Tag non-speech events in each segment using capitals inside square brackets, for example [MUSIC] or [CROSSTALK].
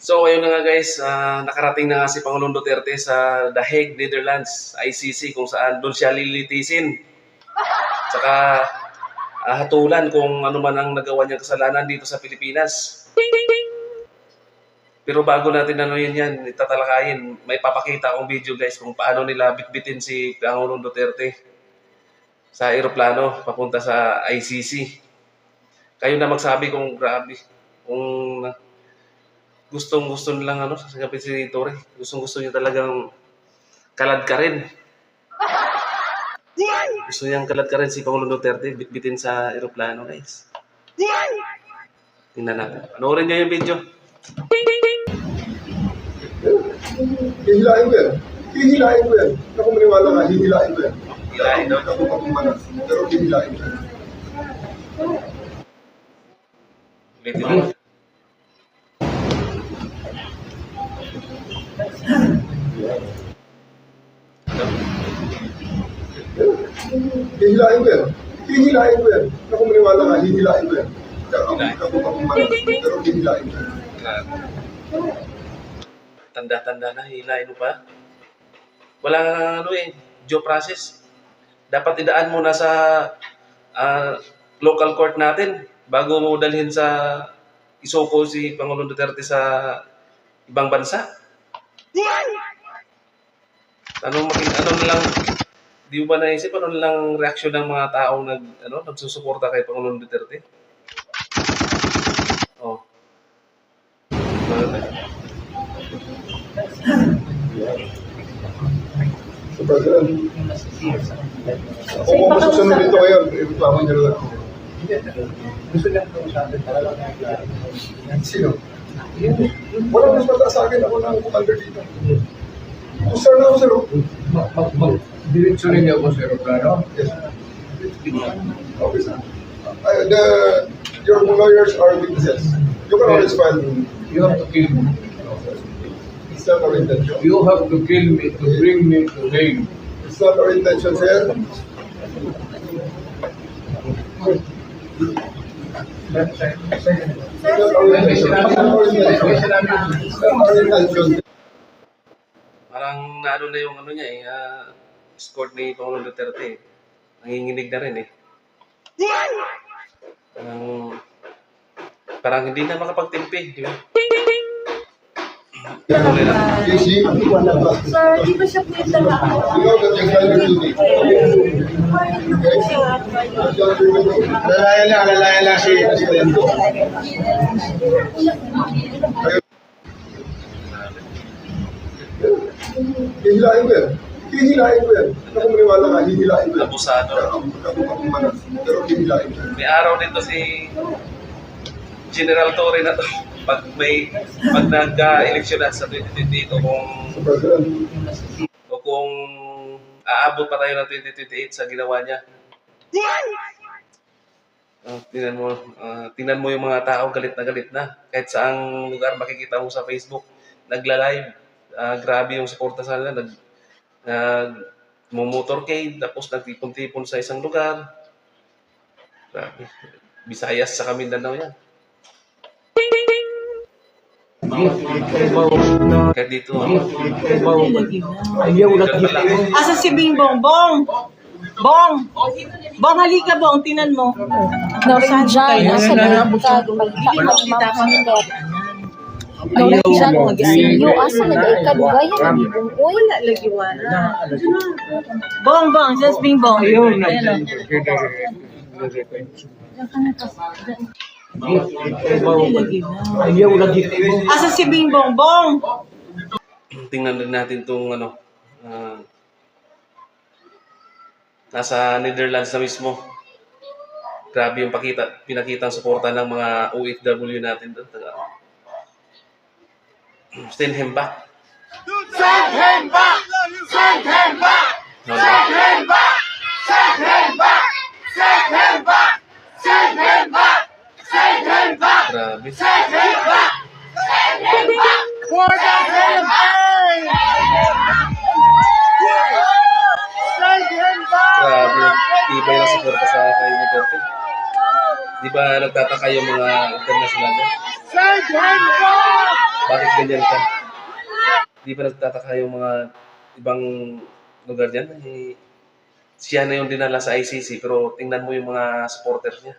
So, ayun na nga guys, ah, nakarating na nga si Pangulong Duterte sa The Hague, Netherlands, ICC, kung saan doon siya lilitisin. Tsaka ah, hatulan kung ano man ang nagawa niyang kasalanan dito sa Pilipinas. Pero bago natin ano yun yan, itatalakayin, may papakita akong video guys kung paano nila bitbitin si Pangulong Duterte sa aeroplano papunta sa ICC. Kayo na magsabi kung grabe, kung gustong gusto nilang ano, sa si Torre, gustong gusto niya talagang kalad ka rin. Gusto niyang kalad ka rin si Pangulong Duterte, bitbitin sa aeroplano guys. Tingnan natin. Panoorin niyo yung video. Hihilain ko yan. Hihilain ko yan. Ako maniwala ka, hihilain ko yan. Hihilain daw. Ako. Pero hihilain ko yan. Ulitin mo. Hihilain ko yan. Hihilain ko yan. Ako maniwala ka, hihilain ko yan. Ako, Hihilain. ako pakumana. Pero hihilain ko yan. Tanda-tanda na, hilain mo pa. Wala kang ano eh, due process. Dapat idaan mo na sa ah, local court natin bago mo dalhin sa isoko si Pangulong Duterte sa ibang bansa. Ano makin ano na lang di mo ba naisip ano lang reaksyon ng mga taong nag ano nagsusuporta kay Pangulong Duterte? Oh. So, President, ako kung masusunod dito ngayon, reklamo niyo lang. Gusto niya kung sabi talaga Sino? Walang mas mataas sa akin. Ako na ang commander dito. Sir. Uh, the, your lawyers are witnesses. You can always file. You have to kill me. It's not our intention. You have to kill me to bring me to Hague. It's not our intention, sir. It's not naano na yung ano niya eh, ah, score ni Pangulong Duterte eh. Nanginginig na rin eh. Parang, parang hindi na makapagtimpi, di ba? Sir, di ba siya pwede na ako? Lalayan lang, lalayan lang si President. Hihilain ko yan. Hihilain ko yan. Ako maniwala ka, hihilain ko yan. Abusado. Ako, ako pakumana. Pero hihilain ko yan. May araw dito si General Torre na to. Pag may, pag nag-eleksyon na sa 2028 o kung, o kung aabot pa tayo ng 2028 sa ginawa niya. Ah, tingnan mo, ah, tingnan mo yung mga tao galit na galit na. Kahit saang lugar makikita mo sa Facebook, nagla-live. Ah, grabe yung suporta sa nila. Nag, nag motorcade, tapos nagtipon-tipon sa isang lugar. Grabe. Visayas sa Mindanao yan. Kahit dito, Ayaw lagi. Asa si Bing Bong? Bong! Bong! Bong, halika Bong, tinan mo. Norwegian, nasa nagkag magmamahindot. Norwegian, mag-isinyo, asa nag-ikadugayan ang ibong uy. Wala lagi wala. Bong, Bong, just Bing Bong. Ayaw na. Oh. Ayaw lagi. Asa si Bing Bong? Bong! tingnan din natin itong ano, ah, nasa Netherlands na mismo. Grabe yung pakita, pinakita ang suporta ng mga OFW natin doon. Taga, Send him back. Send him back! Send him back! Send him back! Send him back! Send him back! Send him back! Send him back! Grabe. Grabe, tibay ng suporta sa kay Duterte. Di ba nagtataka yung mga international dyan? Bakit ganyan ka? Di ba nagtataka yung mga ibang lugar dyan? Eh, siya na yung dinala sa ICC pero tingnan mo yung mga supporter niya.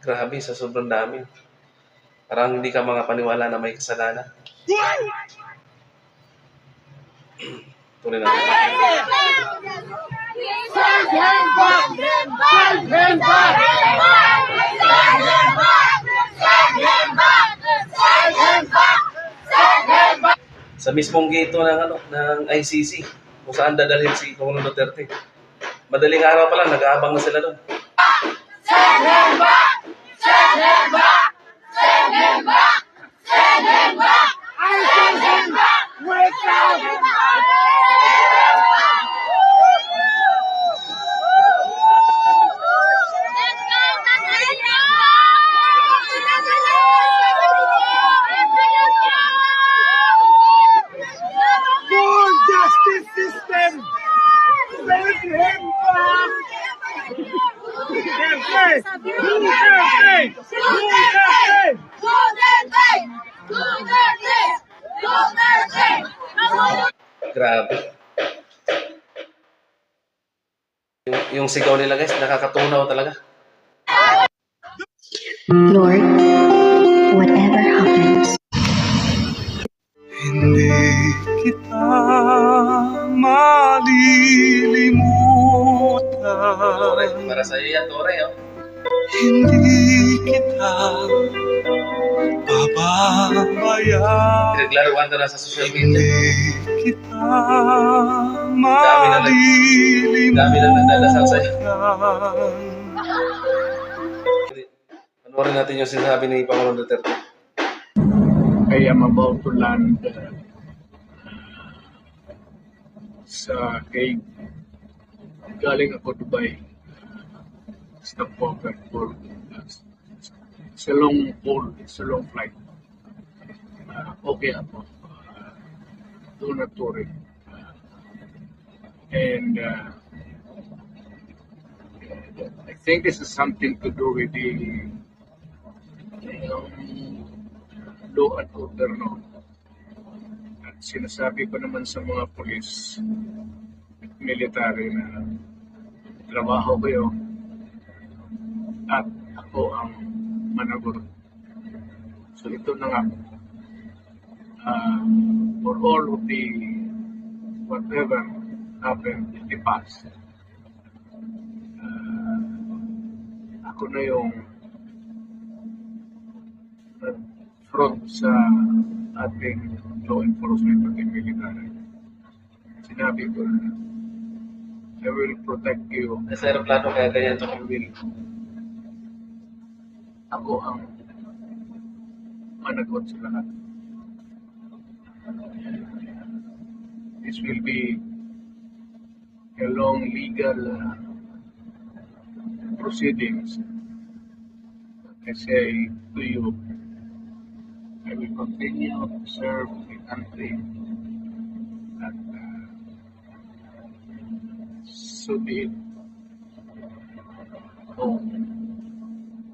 Grabe, sa sobrang dami. Parang hindi ka mga paniwala na may kasalanan. Tuloy natin. Sa mismong gate ng, ano, ng ICC, kung saan dadalhin si Pangulong Duterte. Madaling araw pa lang, nag-aabang na sila doon. Full Grabe. Yung, yung sigaw nila guys, nakakatunaw talaga. Lord, whatever happens, Hindi kita malilimutan. Tore, para sa iyo yan, Tore. Oh. Hindi kita pababayaan. Pinaglaruan ka na sa social media. Hindi kita nag- dami na nagdadasal sa'yo. malilimutan. Panoorin natin yung sinasabi ni Pangulong Duterte. I am about to land uh, sa Hague. Galing ako Dubai. Stopover for it's a long haul, it's a long flight. Uh, okay ako. Uh, and uh, I think this is something to do with the yung law and order no. At sinasabi ko naman sa mga polis at military na trabaho kayo at ako ang managot. So ito na nga. Uh, for all of the whatever happened in the past, uh, ako na yung front sa ating law enforcement at military. Sinabi ko na, I will protect you. Nasa aeroplano kaya ganyan to. I will. Ako ang managot sa lahat. This will be a long legal uh, proceedings. I say to you, I will continue to serve the country and uh, so be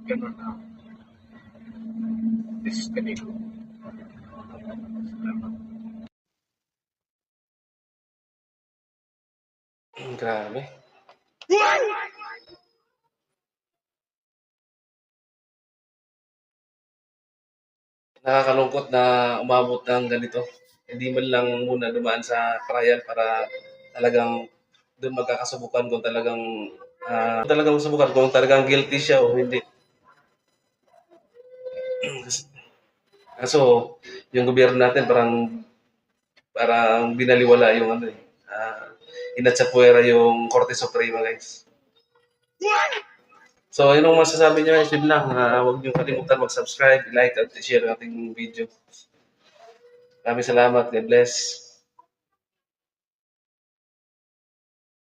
ganun na. This is the Grabe. Nakakalungkot na umabot ng ganito. Hindi man lang muna dumaan sa trial para talagang doon magkakasubukan kung talagang ah, talagang subukan kung talagang guilty siya o hindi. [CLEARS THROAT] Kaso, yung gobyerno natin parang parang binaliwala yung ano eh. Uh, inatsapuera yung Korte Suprema, guys. So, yun ang masasabi nyo, guys. Yun lang. Uh, huwag nyo kalimutan mag-subscribe, like, at share ang ating video. Maraming salamat. God bless.